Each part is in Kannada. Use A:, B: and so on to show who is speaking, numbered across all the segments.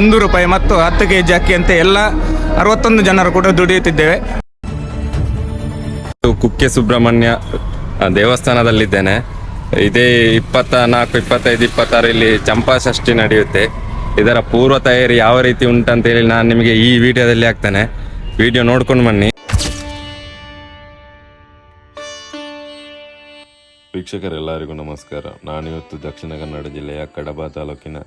A: ಒಂದು ರೂಪಾಯಿ ಮತ್ತು ಹತ್ತು ಕೆ ಜಿ ಅಕ್ಕಿಯಂತೆ ಎಲ್ಲ ಅರವತ್ತೊಂದು ಜನರು ಕೂಡ ದುಡಿಯುತ್ತಿದ್ದೇವೆ.
B: ಕುಕ್ಕೆ ಸುಬ್ರಹ್ಮಣ್ಯ ದೇವಸ್ಥಾನದಲ್ಲಿದ್ದೇನೆ. ಇದೇ ಇಪ್ಪತ್ತ ನಾಲ್ಕು ಇಪ್ಪತ್ತೈದು ಇಪ್ಪತ್ತಾರು ಇಲ್ಲಿ ಚಂಪಾ ಷಷ್ಠಿ ನಡೆಯುತ್ತೆ. ಇದರ ಪೂರ್ವ ತಯಾರಿ ಯಾವ ರೀತಿ ಉಂಟಂತೇಳಿ ನಾನು ನಿಮಗೆ ಈ ವಿಡಿಯೋದಲ್ಲಿ ಹಾಕ್ತೇನೆ. ವಿಡಿಯೋ ನೋಡ್ಕೊಂಡು ಬನ್ನಿ. ವೀಕ್ಷಕರೆಲ್ಲರಿಗೂ ನಮಸ್ಕಾರ. ನಾನಿವತ್ತು ದಕ್ಷಿಣ ಕನ್ನಡ ಜಿಲ್ಲೆಯ ಕಡಬ ತಾಲೂಕಿನ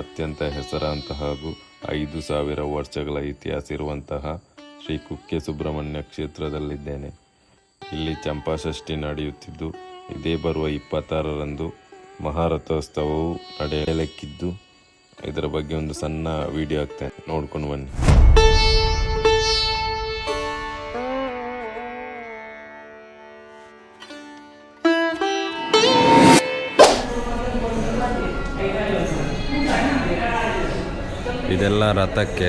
B: ಅತ್ಯಂತ ಹೆಸರಾಂತ ಹಾಗೂ ಐದು ಸಾವಿರ ವರ್ಷಗಳ ಇತಿಹಾಸ ಇರುವಂತಹ ಶ್ರೀ ಕುಕ್ಕೆ ಸುಬ್ರಹ್ಮಣ್ಯ ಕ್ಷೇತ್ರದಲ್ಲಿದ್ದೇನೆ. ಇಲ್ಲಿ ಚಂಪಾಷಷ್ಠಿ ನಡೆಯುತ್ತಿದ್ದು, ಇದೇ ಬರುವ ಇಪ್ಪತ್ತಾರರಂದು ಮಹಾರಥೋತ್ಸವವು ನಡೆಯಲಿಕ್ಕಿದ್ದು, ಇದರ ಬಗ್ಗೆ ಒಂದು ಸಣ್ಣ ವಿಡಿಯೋ ಆಗ್ತೇನೆ. ನೋಡ್ಕೊಂಡು ಬನ್ನಿ. ಇದೆಲ್ಲ ರಥಕ್ಕೆ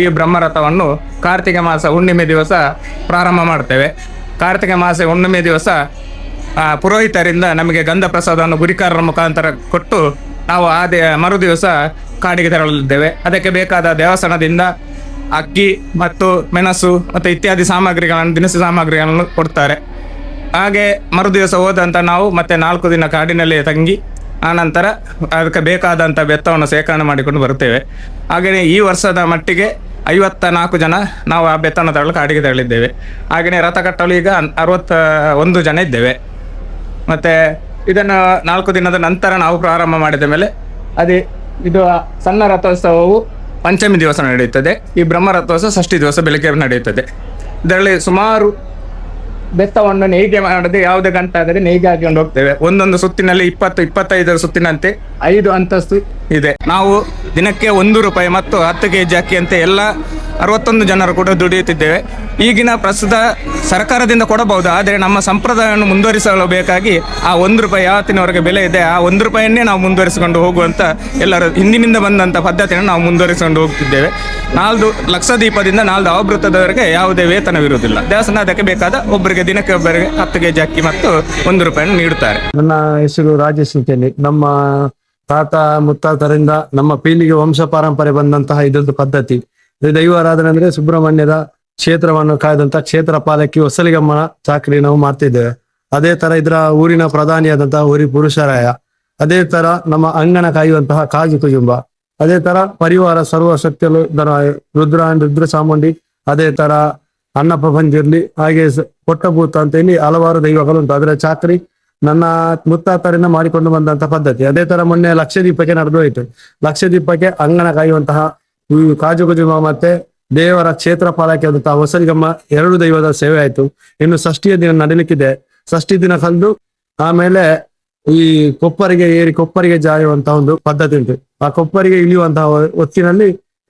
A: ಈ ಬ್ರಹ್ಮರಥವನ್ನು ಕಾರ್ತಿಕ ಮಾಸ ಹುಣ್ಣಿಮೆ ದಿವಸ ಪ್ರಾರಂಭ ಮಾಡ್ತೇವೆ ಕಾರ್ತಿಕ ಮಾಸ ಹುಣ್ಣಿಮೆ ದಿವಸ ಪುರೋಹಿತರಿಂದ ನಮಗೆ ಗಂಧ ಪ್ರಸಾದವನ್ನು ಗುರಿಕಾರರ ಮುಖಾಂತರ ಕೊಟ್ಟು ನಾವು ಆ ದೇ ಮರು ಕಾಡಿಗೆ ತೆರಳಲಿದ್ದೇವೆ. ಅದಕ್ಕೆ ಬೇಕಾದ ದೇವಸ್ಥಾನದಿಂದ ಅಕ್ಕಿ ಮತ್ತು ಮೆಣಸು ಮತ್ತು ಇತ್ಯಾದಿ ಸಾಮಗ್ರಿಗಳನ್ನು, ದಿನಸಿ ಸಾಮಗ್ರಿಗಳನ್ನು ಕೊಡ್ತಾರೆ. ಹಾಗೆ ಮರು ದಿವಸ ಹೋದಂತ ನಾವು ಮತ್ತೆ ನಾಲ್ಕು ದಿನ ಕಾಡಿನಲ್ಲಿ ತಂಗಿ ಆನಂತರ ಅದಕ್ಕೆ ಬೇಕಾದಂಥ ಬೆತ್ತವನ್ನು ಶೇಖರಣೆ ಮಾಡಿಕೊಂಡು ಬರುತ್ತೇವೆ. ಹಾಗೆಯೇ ಈ ವರ್ಷದ ಮಟ್ಟಿಗೆ ಐವತ್ತ ನಾಲ್ಕು ಜನ ನಾವು ಆ ಬೆತ್ತನ ತರಲು ಕಾಡಿಗೆ ತೆರಳಿದ್ದೇವೆ ಹಾಗೆಯೇ ರಥ ಕಟ್ಟಲು ಈಗ ಅರವತ್ತ ಒಂದು ಜನ ಇದ್ದೇವೆ. ಮತ್ತೆ ಇದನ್ನು ನಾಲ್ಕು ದಿನದ ನಂತರ ನಾವು ಪ್ರಾರಂಭ ಮಾಡಿದ ಮೇಲೆ ಅದೇ ಇದು ಸಣ್ಣ ರಥೋತ್ಸವವು ಪಂಚಮಿ ದಿವಸ ನಡೆಯುತ್ತದೆ. ಈ ಬ್ರಹ್ಮ ರಥೋತ್ಸವ ಷಷ್ಠಿ ದಿವಸ ಬೆಳಗ್ಗೆ ನಡೆಯುತ್ತದೆ. ಇದರಲ್ಲಿ ಸುಮಾರು ಬೆತ್ತವನ್ನು ನೇಯ್ಗೆ ಮಾಡದೆ ಯಾವುದೇ ಗಂಟಾದರೆ ನೇಯ್ಗೆ ಹಾಕೊಂಡು ಹೋಗ್ತೇವೆ. ಒಂದೊಂದು ಸುತ್ತಿನಲ್ಲಿ ಇಪ್ಪತ್ತು, ಇಪ್ಪತ್ತೈದರ ಸುತ್ತಿನಂತೆ. ಐದು ಅಂತಸ್ತು ಇದೆ. ನಾವು ದಿನಕ್ಕೆ ಒಂದು ರೂಪಾಯಿ ಮತ್ತು ಹತ್ತು ಕೆ ಜಿ ಅಂತ ಎಲ್ಲ ಅರವತ್ತೊಂದು ಜನರು ಕೂಡ ದುಡಿಯುತ್ತಿದ್ದೇವೆ. ಈಗಿನ ಪ್ರಸ್ತುತ ಸರ್ಕಾರದಿಂದ ಕೊಡಬಹುದು, ಆದರೆ ನಮ್ಮ ಸಂಪ್ರದಾಯವನ್ನು ಮುಂದುವರಿಸಲು ಬೇಕಾಗಿ ಆ ಒಂದು ರೂಪಾಯಿ ಯಾವತ್ತಿನವರೆಗೆ ಬೆಲೆ ಇದೆ, ಆ ಒಂದು ರೂಪಾಯಿಯನ್ನೇ ನಾವು ಮುಂದುವರಿಸಿಕೊಂಡು ಹೋಗುವಂಥ ಎಲ್ಲರ ಹಿಂದಿನಿಂದ ಬಂದಂಥ ಪದ್ಧತಿಯನ್ನು ನಾವು ಮುಂದುವರಿಸಿಕೊಂಡು ಹೋಗ್ತಿದ್ದೇವೆ. ನಾಲ್ದು ಲಕ್ಷ ದೀಪದಿಂದ ನಾಲ್ದು ಅವಭೃತದವರೆಗೆ ಯಾವುದೇ ವೇತನವಿರುವುದಿಲ್ಲ. ದೇವಸ್ಥಾನ ಅದಕ್ಕೆ ಬೇಕಾದ ಒಬ್ಬರಿಗೆ ದಿನಕ್ಕೆ ಒಬ್ಬರಿಗೆ ಹತ್ತು ಕೆ ಜಿ ಅಕ್ಕಿ ಮತ್ತು ಒಂದು ರೂಪಾಯಿಯನ್ನು ನೀಡುತ್ತಾರೆ.
C: ನನ್ನ ಹೆಸರು ರಾಜೇಶ್ ನಮ್ಮ ತಾತ ಮುತ್ತಾತರಿಂದ ನಮ್ಮ ಪೀಳಿಗೆ ವಂಶ ಪಾರಂಪರೆ ಬಂದಂತಹ ಇದೊಂದು ಪದ್ಧತಿ. ದೈವಾರಾಧನೆ ಅಂದ್ರೆ ಸುಬ್ರಹ್ಮಣ್ಯದ ಕ್ಷೇತ್ರವನ್ನು ಕಾಯ್ದಂತ ಕ್ಷೇತ್ರ ಪಾಲಕಿ ಹೊಸಲಿಗಮ್ಮನ ಚಾಕರಿ ನಾವು ಮಾಡ್ತಿದ್ದೇವೆ. ಅದೇ ತರ ಇದರ ಊರಿನ ಪ್ರಧಾನಿಯಾದಂತಹ ಊರಿ ಪುರುಷರಾಯ. ಅದೇ ತರ ನಮ್ಮ ಅಂಗನ ಕಾಯುವಂತಹ ಕಾಜು ಕುಜುಂಬ. ಅದೇ ತರ ಪರಿವಾರ ಸರ್ವಶಕ್ತಿಯಲು ಇದರ ರುದ್ರ ರುದ್ರ ಚಾಮುಂಡಿ. ಅದೇ ತರ ಅನ್ನಪ್ಪ ಬಂದಿರ್ಲಿ ಹಾಗೆ ಪೊಟ್ಟಭೂತ ಅಂತ ಹೇಳಿ ಹಲವಾರು ದೈವಗಳು ಉಂಟು ಅದರ ಚಾಕ್ರಿ ನನ್ನ ಮುತ್ತಾತರಿಂದ ಮಾಡಿಕೊಂಡು ಬಂದಂತಹ ಪದ್ಧತಿ. ಅದೇ ತರ ಮೊನ್ನೆ ಲಕ್ಷದೀಪಕ್ಕೆ ನಡೆದು ಹೋಯ್ತು. ಲಕ್ಷದೀಪಕ್ಕೆ ಅಂಗನ ಕಾಯುವಂತಹ ಈ ಕಾಜು ಗುಜುಮ ಮತ್ತೆ ದೇವರ ಕ್ಷೇತ್ರ ಅಂತ ಆದಂತಹ ಹೊಸಲಿಗಮ್ಮ ಎರಡು ದೈವದ ಸೇವೆ ಆಯ್ತು. ಇನ್ನು ಷಷ್ಠಿಯ ದಿನ ನಡಿಲಿಕ್ಕಿದೆ. ಷಷ್ಠಿ ದಿನ ಕಂದು ಆಮೇಲೆ ಈ ಕೊಪ್ಪರಿಗೆ ಏರಿ ಕೊಪ್ಪರಿಗೆ ಜಾಯುವಂತ ಒಂದು ಪದ್ಧತಿ ಉಂಟು. ಆ ಕೊಪ್ಪರಿಗೆ ಇಳಿಯುವಂತಹ ಹೊತ್ತಿನಲ್ಲಿ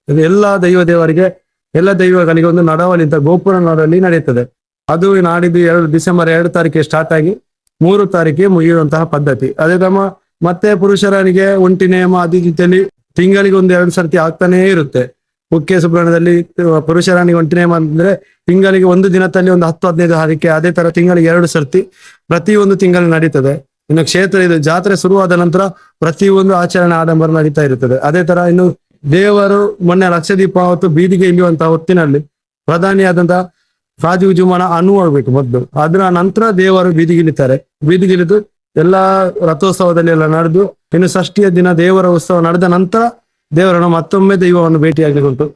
C: ಎಲ್ಲಾ ದೈವ ದೇವರಿಗೆ, ಎಲ್ಲ ದೈವಗಳಿಗೆ ಒಂದು ನಡವಳಿ ಅಂತ ಗೋಪುರ ನಡವಳಿ ನಡೆಯುತ್ತದೆ. ಅದು ನಾಡಿದ್ದು ಎರಡು ಡಿಸೆಂಬರ್ ಎರಡು ತಾರೀಕಿಗೆ ಸ್ಟಾರ್ಟ್ ಆಗಿ ಮೂರು ತಾರೀಕಿಗೆ ಮುಗಿಯುವಂತಹ ಪದ್ಧತಿ. ಅದೇ ತಮ್ಮ ಮತ್ತೆ ಪುರುಷರನಿಗೆ ಒಂಟಿ ನೇಮ ಅದೇ ತಿಂಗಳಿಗೆ ಒಂದು ಎರಡು ಸರ್ತಿ ಆಗ್ತಾನೇ ಇರುತ್ತೆ. ಮುಖ್ಯ ಸುಬ್ರಹ್ಮಣ್ಯದಲ್ಲಿ ಪುರುಷರಾಣಿಗೆ ಒಂಟಿ ನೇಮ ಅಂದ್ರೆ ತಿಂಗಳಿಗೆ ಒಂದು ದಿನದಲ್ಲಿ ಒಂದು ಹತ್ತು ಹದಿನೈದು ಹಾರಿಕೆ, ಅದೇ ತರ ತಿಂಗಳಿಗೆ ಎರಡು ಸರ್ತಿ ಪ್ರತಿ ಒಂದು ತಿಂಗಳು ನಡೀತದೆ. ಇನ್ನು ಕ್ಷೇತ್ರ ಇದು ಜಾತ್ರೆ ಶುರುವಾದ ನಂತರ ಪ್ರತಿಯೊಂದು ಆಚರಣೆ ಆಡಂಬರ ನಡೀತಾ ಇರುತ್ತದೆ. ಅದೇ ತರ ಇನ್ನು ದೇವರು ಮೊನ್ನೆ ಲಕ್ಷದೀಪ ಹೊತ್ತು ಬೀದಿಗೆ ಇಳಿಯುವಂತಹ ಹೊತ್ತಿನಲ್ಲಿ ಪ್ರಧಾನಿಯಾದಂತಹ ರಾಜೀವ್ ಅನು ಆಗ್ಬೇಕು ಮೊದಲು. ಅದರ ನಂತರ ದೇವರು ಬೀದಿಗಿಳಿತಾರೆ ಬೀದಿಗಿಳಿದು ಎಲ್ಲಾ ರಥೋತ್ಸವದಲ್ಲಿ ಎಲ್ಲ ನಡೆದು, ಇನ್ನು ಷಷ್ಠಿಯ ದಿನ ದೇವರ ಉತ್ಸವ ನಡೆದ ನಂತರ ದೇವರನ್ನು ಮತ್ತೊಮ್ಮೆ ದೈವವನ್ನು ಭೇಟಿಯಾಗಲಿಕ್ಕೆ ಉಂಟು.